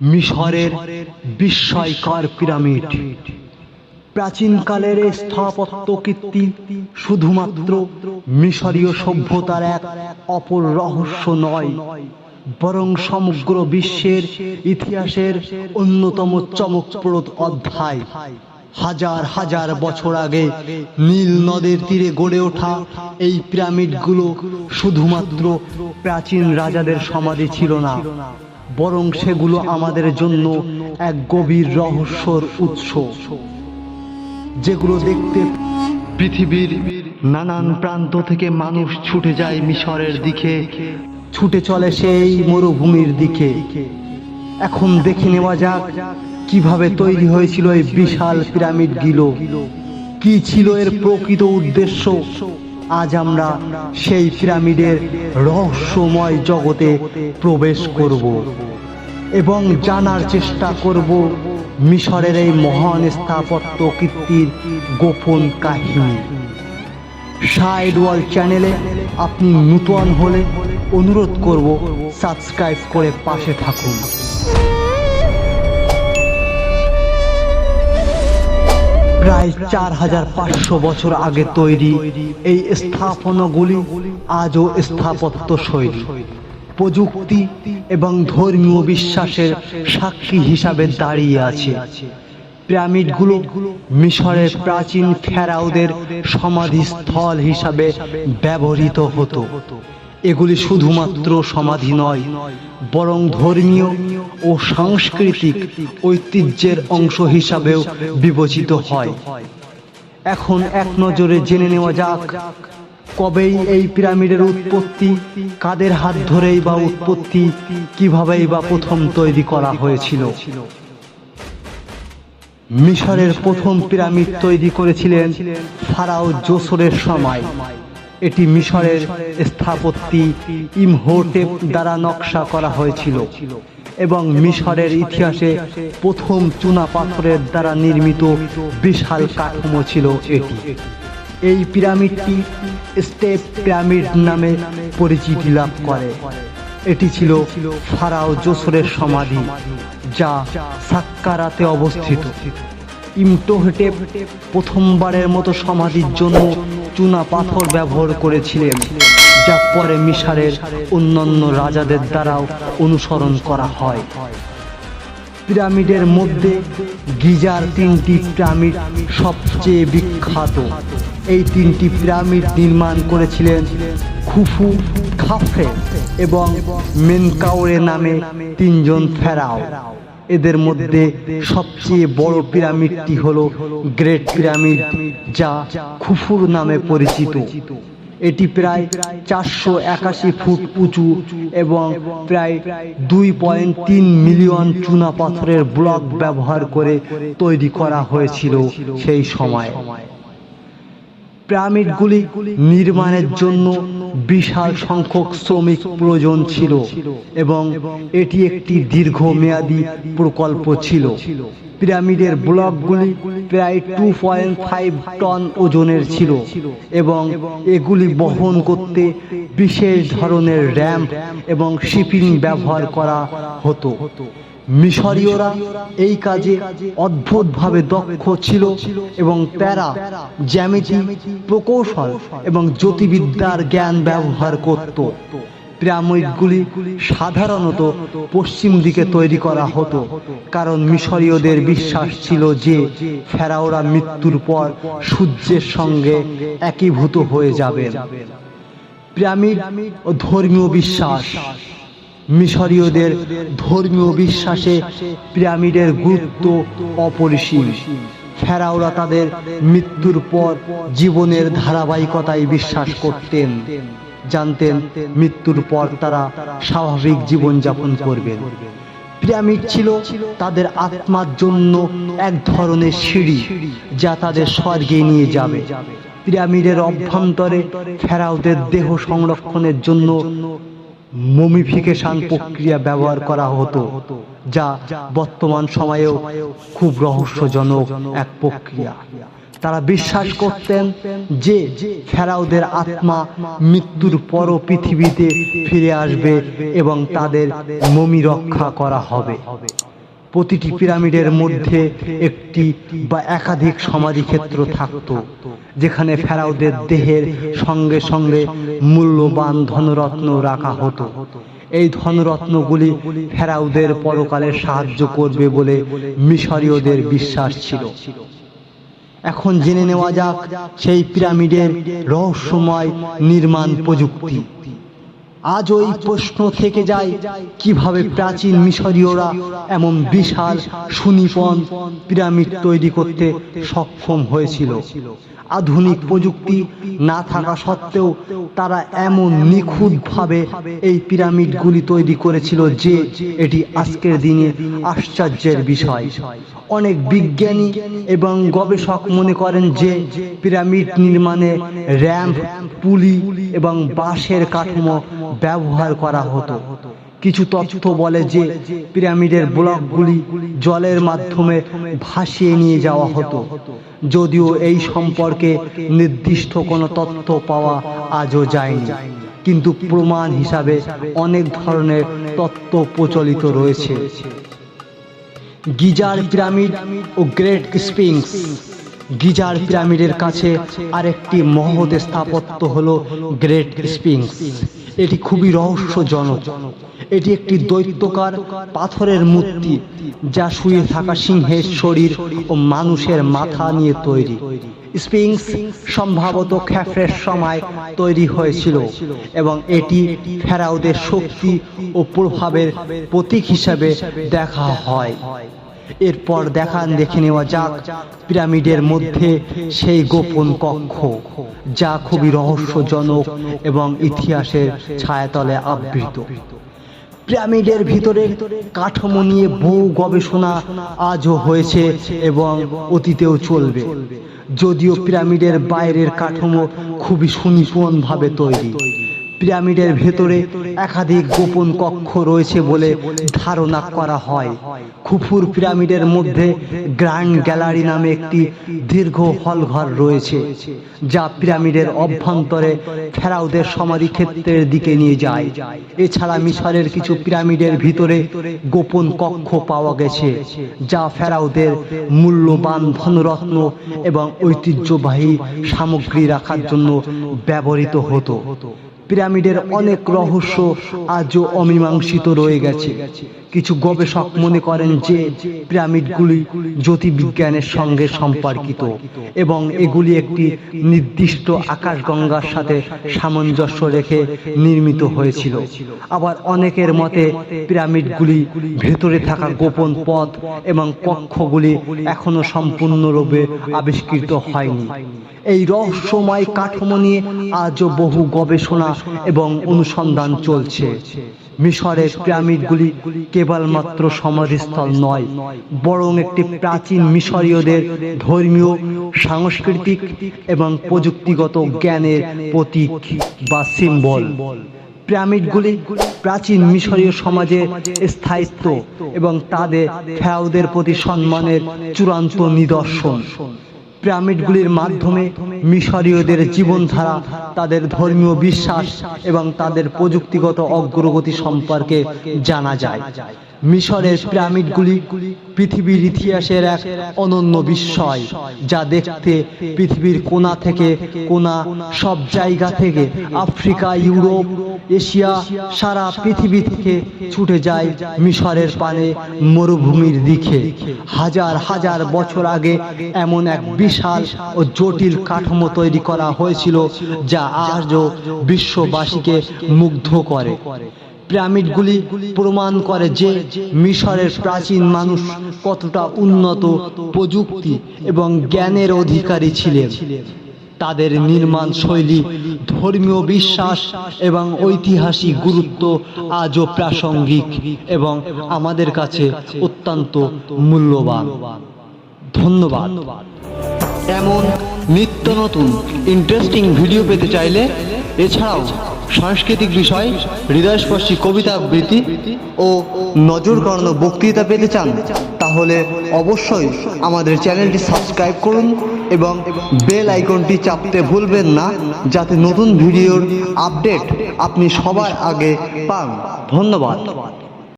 মিশরের বিস্ময়কর পিরামিড। প্রাচীনকালের স্থাপত্য কীর্তি শুধুমাত্র মিশরীয় সভ্যতার এক অপর রহস্য নয়, বরং সমগ্র বিশ্বের ইতিহাসের অন্যতম চমকপ্রদ অধ্যায়। হাজার হাজার বছর আগে নীল নদের তীরে গড়ে ওঠা এই পিরামিডগুলো শুধুমাত্র প্রাচীন রাজাদের সমাধি ছিল না বরং সেগুলো আমাদের জন্য এক গভীর রহস্যর উৎস, যেগুলো দেখতে পৃথিবীর নানান প্রান্ত থেকে মানুষ ছুটে যায় মিশরের দিকে, ছুটে চলে সেই মরুভূমির দিকে। এখন দেখে নেওয়া যাক কীভাবে তৈরি হয়েছিল এই বিশাল পিরামিডগুলো, কি ছিল এর প্রকৃত উদ্দেশ্য আজ আমরা সেই পিরামিডের রহস্যময় জগতে প্রবেশ করব এবং জানার চেষ্টা করব মিশরের এই মহান স্থাপত্য কীর্তির গোপন কাহিনী। সাইড ওয়াল চ্যানেলে আপনি নূতন হলে অনুরোধ করব সাবস্ক্রাইব করে পাশে থাকুন। প্রায় চার হাজার পাঁচশো বছর আগে তৈরি এই স্থাপনাগুলি আজও স্থাপত্য শৈলী। প্রযুক্তি এবং ধর্মীয় বিশ্বাসের সাক্ষী হিসাবে দাঁড়িয়ে আছে। পিরামিডগুলো মিশরের প্রাচীন ফেরাউদের সমাধিস্থল হিসাবে ব্যবহৃত হতো। এগুলি শুধুমাত্র সমাধি নয়, বরং ধর্মীয় ও সাংস্কৃতিক ঐতিহ্যের অংশ হিসাবেও বিবেচিত হয়। এখন এক নজরে জেনে নেওয়া যাক, কবেই এই পিরামিডের উৎপত্তি, কাদের হাত ধরেই বা উৎপত্তি, কিভাবেই বা প্রথম তৈরি করা হয়েছিল। মিশরের প্রথম পিরামিড তৈরি করেছিলেন ফারাও জোসরের সময়। এটি মিশরের স্থাপত্যি ইমহোটেপ দ্বারা নকশা করা হয়েছিল এবং মিশরের ইতিহাসে প্রথম চুনা পাথরের দ্বারা নির্মিত বিশাল কাঠামো ছিল এটি। এই পিরামিডটি স্টেপ পিরামিড নামে পরিচিতি লাভ করে। এটি ছিল ফারাও জোসরের সমাধি, যা সাক্কারাতে অবস্থিত। ইমটোহেটেপ প্রথমবারের মতো সমাধির জন্য চুনা পাথর ব্যবহার করেছিলেন, যা পরে মিশরের অন্যান্য রাজাদের দ্বারাও অনুসরণ করা হয়। পিরামিডের মধ্যে গিজার তিনটি পিরামিড সবচেয়ে বিখ্যাত। এই তিনটি পিরামিড নির্মাণ করেছিলেন খুফু খাফে এবং মেনকাউরে নামে তিনজন ফেরাও। এদের মধ্যে সবচেয়ে বড় পিরামিডটি হল গ্রেট পিরামিড, যা খুফুর নামে পরিচিত। এটি প্রায় চারশো একাশি ফুট উঁচু এবং প্রায় দুই পয়েন্ট তিন মিলিয়ন চুনা পাথরের ব্লক ব্যবহার করে তৈরি করা হয়েছিল সেই সময়। পিরামিডগুলি নির্মাণের জন্য বিশাল সংখ্যক শ্রমিক প্রয়োজন ছিল এবং এটি একটি দীর্ঘমেয়াদী প্রকল্প ছিল। পিরামিডের ব্লকগুলি প্রায় টু পয়েন্ট ফাইভ টন ওজনের ছিল এবং এগুলি বহন করতে বিশেষ ধরনের র্যাম্প এবং শিপিং ব্যবহার করা হতো। মিশরীয়রা এই কাজে অদ্ভুতভাবে দক্ষ ছিল এবং তারা জ্যামিতি, প্রকৌশল এবং জ্যোতির্বিদ্যার জ্ঞান ব্যবহার করত। পিরামিডগুলি সাধারণত পশ্চিম দিকে তৈরি করা হতো, কারণ মিশরীয়দের বিশ্বাস ছিল যে ফেরাওরা মৃত্যুর পর সূর্যের সঙ্গে একীভূত হয়ে যাবে পিরামিড ও ধর্মীয় বিশ্বাস। মিশরীয়দের ধর্মীয় বিশ্বাসে পিরামিডের গুরুত্ব অপরিসীম। ফেরাওরা তাদের মৃত্যুর পর জীবনের ধারাবাহিকতায় বিশ্বাস করতেন। জানতেন মৃত্যুর পর তারা স্বাভাবিক জীবন যাপন করবেন। পিরামিড ছিল তাদের আত্মার জন্য এক ধরনের সিঁড়ি যা তাদের স্বর্গে নিয়ে যাবে। পিরামিডের অভ্যন্তরে ফেরাওদের দেহ সংরক্ষণের জন্য মমিফিকেশন প্রক্রিয়া ব্যবহার করা হতো যা বর্তমান সময়েও খুব রহস্যজনক এক প্রক্রিয়া। তারা বিশ্বাস করতেন যে ফেরাউদের আত্মা মৃত্যুর পরও পৃথিবীতে ফিরে আসবে এবং তাদের মমি রক্ষা করা হবে। প্রতিটি পিরামিডের মধ্যে একটি বা একাধিক সমাধিক্ষেত্র থাকত, যেখানে ফেরাউদের দেহের সঙ্গে সঙ্গে মূল্যবান ধনরত্ন রাখা হতো। এই ধনরত্নগুলি ফেরাউদের পরকালে সাহায্য করবে বলে মিশরীয়দের বিশ্বাস ছিল। এখন জেনে নেওয়া যাক সেই পিরামিডের রহস্যময় নির্মাণ প্রযুক্তি। আজ ওই প্রশ্ন থেকে যায় কীভাবে প্রাচীন মিশরীয়রা এমন বিশাল সুনিপন পিরামিড তৈরি করতে সক্ষম হয়েছিল। আধুনিক প্রযুক্তি না থাকা সত্ত্বেও তারা এমন নিখুঁতভাবে এই পিরামিডগুলি তৈরি করেছিল যে এটি আজকের দিনে আশ্চর্যের বিষয়। অনেক বিজ্ঞানী এবং গবেষক মনে করেন যে পিরামিড নির্মাণে র্যাম্প, পুলি এবং বাঁশের কাঠামো ব্যবহার করা হতো। কিছু তথ্য বলে যে পিরামিডের ব্লকগুলি জলের মাধ্যমে ভাসিয়ে নিয়ে যাওয়া হতো। যদিও এই সম্পর্কে নির্দিষ্ট কোনো তথ্য পাওয়া আজও যায়নি। কিন্তু প্রমাণ হিসাবে অনেক ধরনের তত্ত্ব প্রচলিত রয়েছে। গিজার পিরামিড ও গ্রেট স্পিংস। গিজার পিরামিডের কাছে আরেকটি মহৎ স্থাপত্য হলো গ্রেট স্পিংস। এটি খুবই রহস্যজনক। এটি একটি দৈত্যকার পাথরের মূর্তি যা শুয়ে থাকা সিংহের শরীর ও মানুষের মাথা নিয়ে তৈরি। স্পিংস সম্ভবত খ্যাফের সময় তৈরি হয়েছিল এবং এটি ফেরাউদের শক্তি ও প্রভাবের প্রতীক হিসাবে দেখা হয়। এরপর দেখান দেখে নেওয়া যাক পিরামিডের মধ্যে সেই গোপন কক্ষ, যা খুবই রহস্যজনক এবং ইতিহাসের ছায়াতলে আবৃত। পিরামিডের ভিতরে কাঠামো নিয়ে বহু গবেষণা আজও হয়েছে এবং অতীতেও চলবে। যদিও পিরামিডের বাইরের কাঠামো খুবই সুনিপুণভাবে তৈরি। পিরামিডের ভেতরে একাধিক গোপন কক্ষ রয়েছে বলে ধারণা করা হয়। খুফুর পিরামিডের মধ্যে গ্র্যান্ড গ্যালারি নামে একটি দীর্ঘ হলঘর রয়েছে, যা পিরামিডের অভ্যন্তরে ফেরাউদের সমাধিক্ষেত্রের দিকে নিয়ে যায়। এছাড়া মিশরের কিছু পিরামিডের ভিতরে গোপন কক্ষ পাওয়া গেছে, যা ফেরাউদের মূল্যবান ধনরত্ন এবং ঐতিহ্যবাহী সামগ্রী রাখার জন্য ব্যবহৃত হতো। পিরামিডের অনেক রহস্য আজও অমীমাংসিত রয়ে গেছে। কিছু গবেষক মনে করেন যে পিরামিডগুলি জ্যোতির্বিজ্ঞানের সঙ্গে সম্পর্কিত এবং এগুলি একটি নির্দিষ্ট আকাশগঙ্গার সাথে সামঞ্জস্য রেখে নির্মিত হয়েছিল। আবার অনেকের মতে পিরামিডগুলি ভেতরে থাকা গোপন পথ এবং কক্ষগুলি এখনও সম্পূর্ণরূপে আবিষ্কৃত হয়নি। এই রহস্যময় কাঠামো নিয়ে আজও বহু গবেষণা এবং অনুসন্ধান চলছে। মিশরের পিরামিডগুলি কেবলমাত্র সমাধিস্থল নয় বরং একটি প্রাচীন মিশরীয়দের ধর্মীয় সাংস্কৃতিক এবং প্রযুক্তিগত জ্ঞানের প্রতীক বা সিম্বল পিরামিডগুলি প্রাচীন মিশরীয় সমাজের স্থায়িত্ব এবং তাদের ফেরাউদের প্রতি সম্মানের চূড়ান্ত নিদর্শন। পিরামিডগুলির মাধ্যমে মিশরীয়দের জীবনধারা তাদের ধর্মীয় বিশ্বাস এবং তাদের প্রযুক্তিগত অগ্রগতি সম্পর্কে জানা যায়। মিশরের পিরামিডগুলি পৃথিবীর ইতিহাসের এক অনন্য বিস্ময় যা দেখতে পৃথিবীর কোনা থেকে কোনা সব জায়গা থেকে আফ্রিকা ইউরোপ এশিয়া সারা পৃথিবী থেকে ছুটে যায় মিশরের পানে মরুভূমির দিকে। হাজার হাজার বছর আগে এমন এক বিশাল ও জটিল কাঠামো তৈরি করা হয়েছিল যা আজও বিশ্ববাসীকে মুগ্ধ করে। পিরামিডগুলি প্রমাণ করে যে মিশরের প্রাচীন মানুষ কতটা উন্নত প্রযুক্তি এবং জ্ঞানের অধিকারী ছিলেন। তাদের নির্মাণ শৈলী, ধর্মীয় বিশ্বাস এবং ঐতিহাসিক গুরুত্ব আজও প্রাসঙ্গিক এবং আমাদের কাছে অত্যন্ত মূল্যবান। ধন্যবাদ। এমন নিত্য নতুন ইন্টারেস্টিং ভিডিও পেতে চাইলে এছাড়াও সাংস্কৃতিক বিষয়, হৃদয়স্পর্শী কবিতা আবৃত্তি ও নজর করানো বক্তৃতা পেতে চান, তাহলে অবশ্যই আমাদের চ্যানেলটি সাবস্ক্রাইব করুন এবং বেল আইকনটি চাপতে ভুলবেন না, যাতে নতুন ভিডিওর আপডেট আপনি সবার আগে পান। ধন্যবাদ।